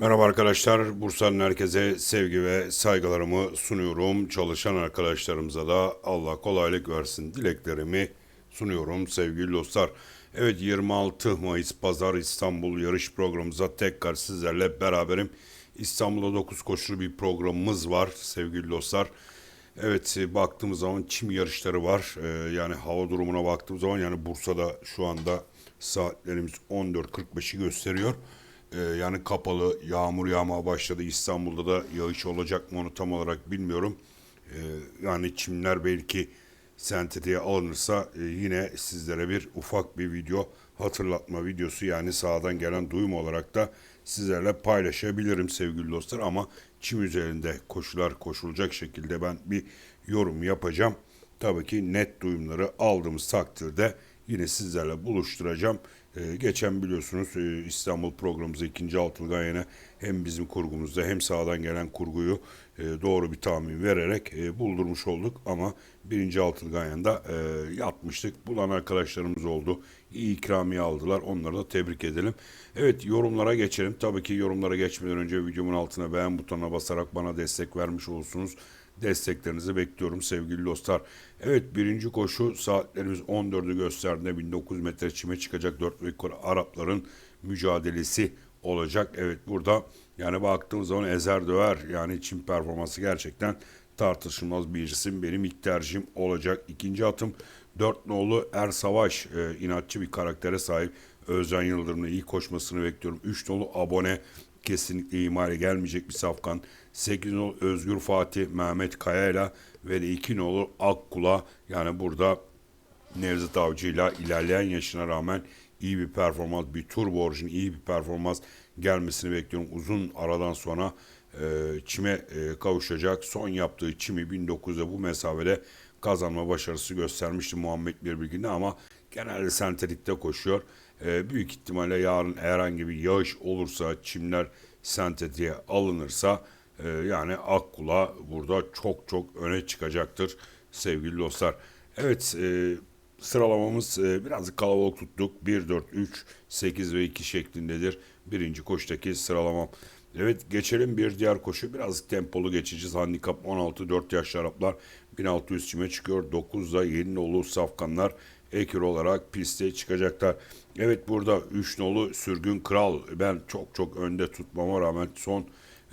Merhaba arkadaşlar. Bursa'nın herkese sevgi ve saygılarımı sunuyorum. Çalışan arkadaşlarımıza da Allah kolaylık versin dileklerimi sunuyorum sevgili dostlar. Evet 26 Mayıs Pazar İstanbul yarış programımıza tekrar sizlerle beraberim. İstanbul'da 9 koşulu bir programımız var sevgili dostlar. Evet baktığımız zaman çim yarışları var. Ee, yani hava durumuna baktığımız zaman yani Bursa'da şu anda saatlerimiz 14.45'i gösteriyor. Ee, yani kapalı, yağmur yağmaya başladı. İstanbul'da da yağış olacak mı onu tam olarak bilmiyorum. Ee, yani çimler belki sentetiğe alınırsa e, yine sizlere bir ufak bir video hatırlatma videosu yani sağdan gelen duyum olarak da sizlerle paylaşabilirim sevgili dostlar ama çim üzerinde koşular koşulacak şekilde ben bir yorum yapacağım. Tabii ki net duyumları aldığımız takdirde yine sizlerle buluşturacağım. Ee, geçen biliyorsunuz e, İstanbul programımızda ikinci altılı yine hem bizim kurgumuzda hem sağdan gelen kurguyu e, doğru bir tahmin vererek e, buldurmuş olduk ama birinci altılı ganyanında e, yatmıştık. Bulan arkadaşlarımız oldu. İyi ikramiye aldılar. Onları da tebrik edelim. Evet yorumlara geçelim. Tabii ki yorumlara geçmeden önce videomun altına beğen butonuna basarak bana destek vermiş olursunuz. Desteklerinizi bekliyorum sevgili dostlar. Evet birinci koşu saatlerimiz 14'ü gösterdiğinde 1900 metre çime çıkacak 4 ve Arapların mücadelesi olacak. Evet burada yani baktığımız zaman ezer döver yani çim performansı gerçekten tartışılmaz bir isim. Benim ilk tercihim olacak. İkinci atım 4 nolu Er Savaş e, inatçı bir karaktere sahip. Özcan Yıldırım'ın iyi koşmasını bekliyorum. 3 nolu abone kesinlikle imale gelmeyecek bir safkan. 8 nolu Özgür Fatih Mehmet Kaya'yla ve de 2 nolu Akkula yani burada Nevzat Avcı'yla ilerleyen yaşına rağmen iyi bir performans, bir turbo orijin iyi bir performans gelmesini bekliyorum. Uzun aradan sonra e, çime e, kavuşacak. Son yaptığı çimi 1900'de bu mesafede kazanma başarısı göstermişti Muhammed Birbirgin'de ama genelde sentetikte koşuyor. E, büyük ihtimalle yarın herhangi bir yağış olursa, çimler sentetiğe alınırsa e, yani Akkula burada çok çok öne çıkacaktır sevgili dostlar. Evet e, sıralamamız e, birazcık kalabalık tuttuk. 1, 4, 3, 8 ve 2 şeklindedir. Birinci koştaki sıralamam. Evet geçelim bir diğer koşu. Birazcık tempolu geçeceğiz. Handikap 16 4 yaşlı Araplar 1600 çime çıkıyor. 9'da yeni nolu safkanlar ekür olarak piste çıkacaklar. Evet burada 3 nolu sürgün kral ben çok çok önde tutmama rağmen son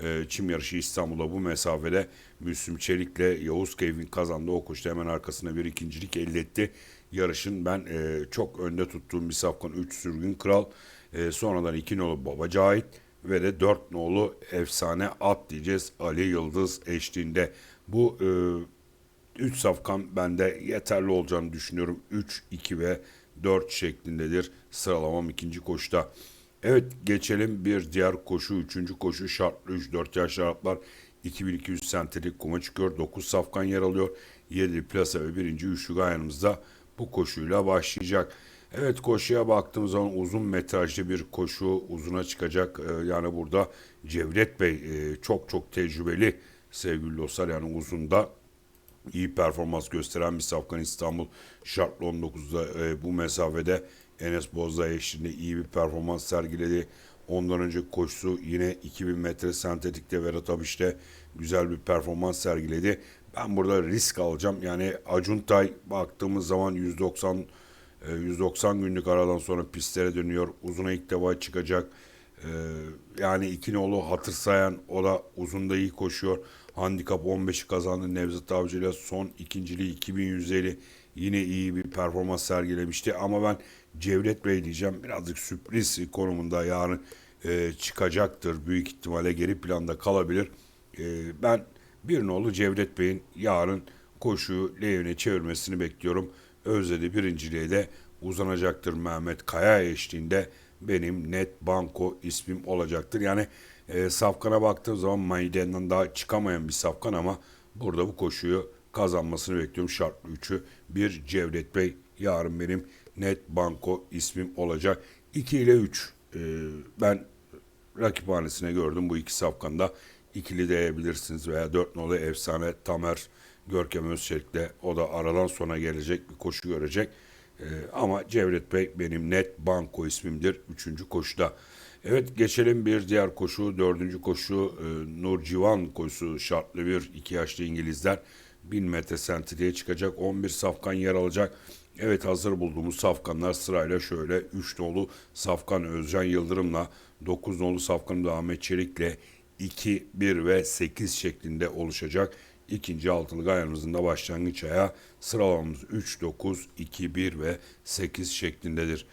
e, çim yarışı İstanbul'da bu mesafede Müslüm Çelik'le Yavuz Keyf'in kazandığı o koşta hemen arkasına bir ikincilik elde etti. Yarışın ben e, çok önde tuttuğum bir safkan 3 sürgün kral. E, sonradan 2 nolu Baba Cahit ve de 4 nolu efsane at diyeceğiz Ali Yıldız eşliğinde. Bu 3 e, safkan bende yeterli olacağını düşünüyorum. 3, 2 ve 4 şeklindedir sıralamam ikinci koşta. Evet geçelim bir diğer koşu. Üçüncü koşu şartlı 3-4 yaşlı Araplar 2200 sentelik kuma çıkıyor. 9 safkan yer alıyor. 7 plasa ve birinci üçlü gayanımızda bu koşuyla başlayacak. Evet koşuya baktığımız zaman uzun metrajlı bir koşu uzuna çıkacak. Ee, yani burada Cevdet Bey e, çok çok tecrübeli sevgili dostlar. Yani uzunda iyi performans gösteren bir Safkan İstanbul şartlı 19'da e, bu mesafede Enes Bozdağ eşliğinde iyi bir performans sergiledi. Ondan önce koşusu yine 2000 metre sentetikte Vedat Abiş'te güzel bir performans sergiledi. Ben burada risk alacağım. Yani Acuntay baktığımız zaman 190 190 e, günlük aradan sonra pistlere dönüyor. Uzuna ilk defa çıkacak. E, yani iki nolu hatır sayan o da uzunda iyi koşuyor. Handikap 15'i kazandı Nevzat Avcı ile son ikinciliği 2150 yine iyi bir performans sergilemişti. Ama ben Cevdet Bey diyeceğim birazcık sürpriz konumunda yarın e, çıkacaktır. Büyük ihtimalle geri planda kalabilir. E, ben bir nolu Cevdet Bey'in yarın koşuyu lehine çevirmesini bekliyorum. Özledi birinciliğe de uzanacaktır Mehmet Kaya eşliğinde benim net banko ismim olacaktır. Yani e, Safkan'a baktığım zaman Maiden'den daha çıkamayan bir Safkan ama burada bu koşuyu kazanmasını bekliyorum. Şartlı 3'ü bir Cevdet Bey yarın benim net banko ismim olacak. 2 ile 3 e, ben rakiphanesine gördüm bu iki safkanda. ikili diyebilirsiniz veya 4 nolu efsane Tamer Görkem Özçelik'le o da aradan sonra gelecek bir koşu görecek. Ee, ama Cevdet Bey benim net banko ismimdir 3. koşuda. Evet geçelim bir diğer koşu. Dördüncü koşu e, Nurcivan koşusu şartlı bir iki yaşlı İngilizler 1000 metre sentriye çıkacak. 11 safkan yer alacak. Evet hazır bulduğumuz safkanlar sırayla şöyle 3 nolu Safkan Özcan Yıldırım'la 9 nolu Safkan da Ahmet Çelik'le 2, 1 ve 8 şeklinde oluşacak. İkinci altılık ayarımızın da başlangıç ayağı sıralamamız 3, 9, 2, 1 ve 8 şeklindedir.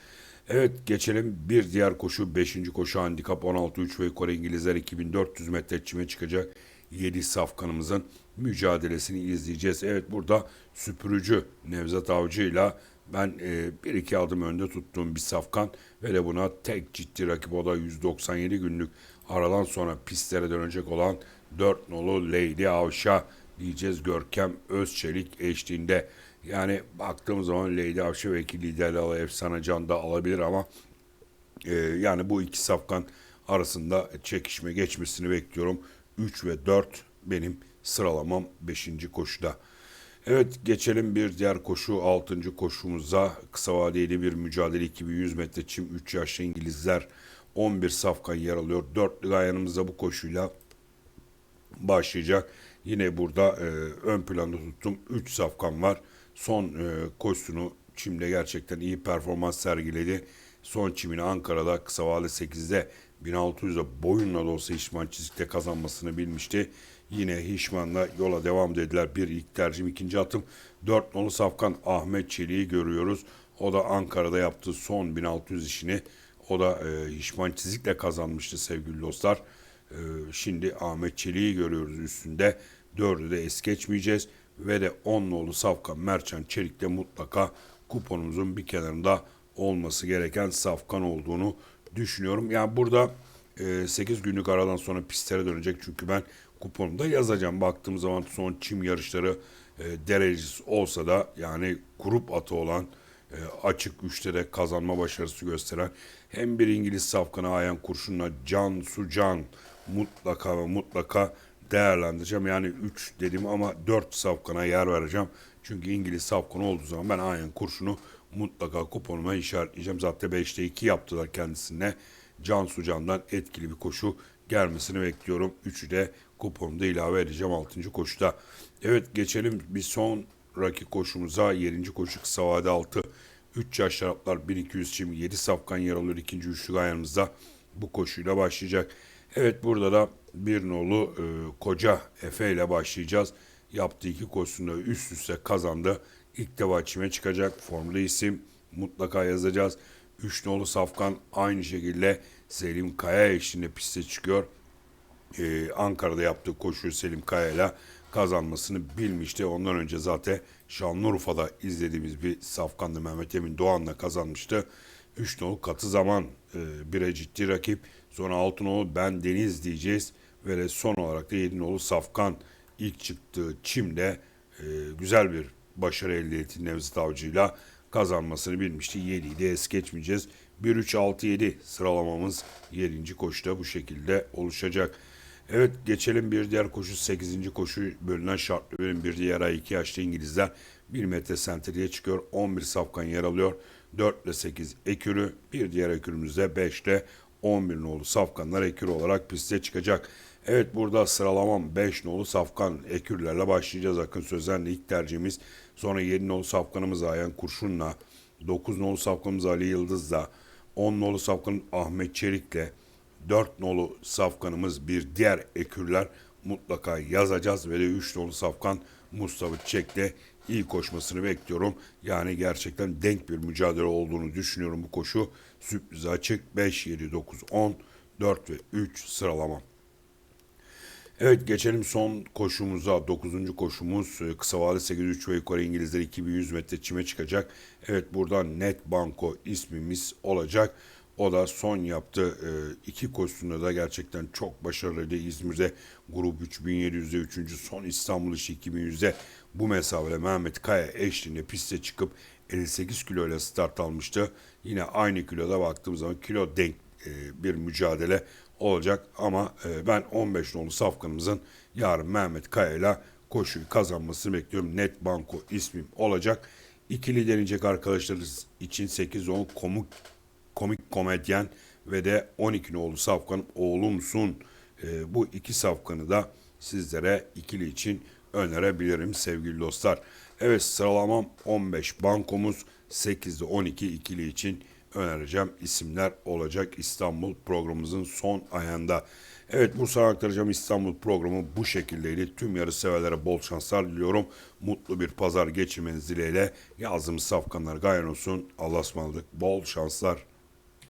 Evet geçelim bir diğer koşu 5. koşu handikap 16-3 ve yukarı İngilizler 2400 metre çime çıkacak 7 safkanımızın mücadelesini izleyeceğiz. Evet burada süpürücü Nevzat Avcı ile ben e, bir iki adım önde tuttuğum bir safkan ve de buna tek ciddi rakip o da 197 günlük aradan sonra pistlere dönecek olan 4 nolu Lady Avşa diyeceğiz Görkem Özçelik eşliğinde. Yani baktığımız zaman Lady Avşa ve iki liderli ala efsane can da alabilir ama e, yani bu iki safkan arasında çekişme geçmesini bekliyorum. 3 ve 4 benim sıralamam 5. koşuda. Evet geçelim bir diğer koşu 6. koşumuza kısa vadeli bir mücadele 2100 metre çim 3 yaşlı İngilizler 11 safkan yer alıyor. Dörtlü ayağımızda bu koşuyla başlayacak. Yine burada e, ön planda tuttum 3 safkan var. Son e, koşusunu çimde gerçekten iyi performans sergiledi. Son çimini Ankara'da kısa vade 8'de 1600'de boyunla da olsa Hişman çizikte kazanmasını bilmişti. Yine Hişman'la yola devam dediler. Bir ilk tercihim, ikinci atım. Dört nolu safkan Ahmet Çelik'i görüyoruz. O da Ankara'da yaptığı son 1600 işini o da e, Hişman çizikle kazanmıştı sevgili dostlar. E, şimdi Ahmet Çelik'i görüyoruz üstünde. Dördü de es geçmeyeceğiz. Ve de 10 nolu Safkan Merçan Çelik'te mutlaka kuponumuzun bir kenarında olması gereken Safkan olduğunu düşünüyorum. Yani burada e, 8 günlük aradan sonra pistlere dönecek. Çünkü ben kuponumda yazacağım. Baktığım zaman son çim yarışları e, derecesi olsa da yani grup atı olan e, açık üçte de kazanma başarısı gösteren hem bir İngiliz safkanı Ayan Kurşun'la Can Sucan mutlaka ve mutlaka değerlendireceğim. Yani 3 dedim ama 4 safkana yer vereceğim. Çünkü İngiliz safkanı olduğu zaman ben Ayan Kurşun'u mutlaka kuponuma işaretleyeceğim. Zaten 5'te 2 yaptılar kendisine. Can Sucan'dan etkili bir koşu gelmesini bekliyorum. 3'ü de kuponumda ilave edeceğim 6. koşuda. Evet geçelim bir sonraki koşumuza. 7. koşu kısa vade 6. 3 yaş şaraplar 1200 çim 7 safkan yer alıyor ikinci üçlük ayağımızda. Bu koşuyla başlayacak. Evet burada da bir nolu e, koca Efe ile başlayacağız. Yaptığı iki koşusunda üst üste kazandı. İlk defa çime çıkacak. Formlu isim mutlaka yazacağız. Üç nolu Safkan aynı şekilde Selim Kaya eşliğinde piste çıkıyor. Ee, Ankara'da yaptığı koşuyu Selim Kaya ile kazanmasını bilmişti. Ondan önce zaten Şanlıurfa'da izlediğimiz bir Safkan'dı Mehmet Emin Doğan'la kazanmıştı. Üç nolu katı zaman e, bire ciddi rakip. Sonra altı nolu Ben Deniz diyeceğiz. Ve son olarak da yedi nolu Safkan ilk çıktığı çimde e, güzel bir başarı elde etti Nevzat Avcı'yla kazanmasını bilmişti. 7'yi de es geçmeyeceğiz. 1-3-6-7 sıralamamız 7. koşuda bu şekilde oluşacak. Evet geçelim bir diğer koşu 8. koşu bölünen şartlı bölüm bir diğer ay 2 yaşlı İngilizler 1 metre sentriye çıkıyor. 11 safkan yer alıyor. 4 ile 8 ekürü bir diğer ekürümüzde 5 ile 11 nolu safkanlar ekür olarak piste çıkacak. Evet burada sıralamam 5 nolu safkan ekürlerle başlayacağız. Akın Sözen'le ilk tercihimiz. Sonra 7 nolu safkanımız Ayan Kurşun'la. 9 nolu safkanımız Ali Yıldız'la. 10 nolu safkan Ahmet Çelik'le. 4 nolu safkanımız bir diğer ekürler mutlaka yazacağız. Ve de 3 nolu safkan Mustafa Çek'le iyi koşmasını bekliyorum. Yani gerçekten denk bir mücadele olduğunu düşünüyorum bu koşu. Sürpriz açık 5, 7, 9, 10, 4 ve 3 sıralamam. Evet geçelim son koşumuza. 9. koşumuz e, kısa vade 8-3 ve yukarı İngilizler 2100 metre çime çıkacak. Evet burada Net Banko ismimiz olacak. O da son yaptığı e, iki koşusunda da gerçekten çok başarılıydı. İzmir'de grup 3700'de 3. son İstanbul işi 2100'de bu mesafede Mehmet Kaya eşliğinde piste çıkıp 58 kilo ile start almıştı. Yine aynı kiloda baktığımız zaman kilo denk e, bir mücadele olacak ama e, ben 15 nolu safkanımızın yarın Mehmet Kaya ile koşuyu kazanmasını bekliyorum. Net Banko ismim olacak. İkili deneyecek arkadaşlarınız için 8-10 komik komik komedyen ve de 12 nolu safkan oğlumsun. Ee, bu iki safkanı da sizlere ikili için önerebilirim sevgili dostlar. Evet sıralamam 15 bankomuz 8'de 12 ikili için önereceğim isimler olacak İstanbul programımızın son ayında. Evet bu sana aktaracağım İstanbul programı bu şekildeydi. Tüm yarı severlere bol şanslar diliyorum. Mutlu bir pazar geçirmeniz dileğiyle. Yazım safkanlar gayen olsun. Allah'a ısmarladık. Bol şanslar.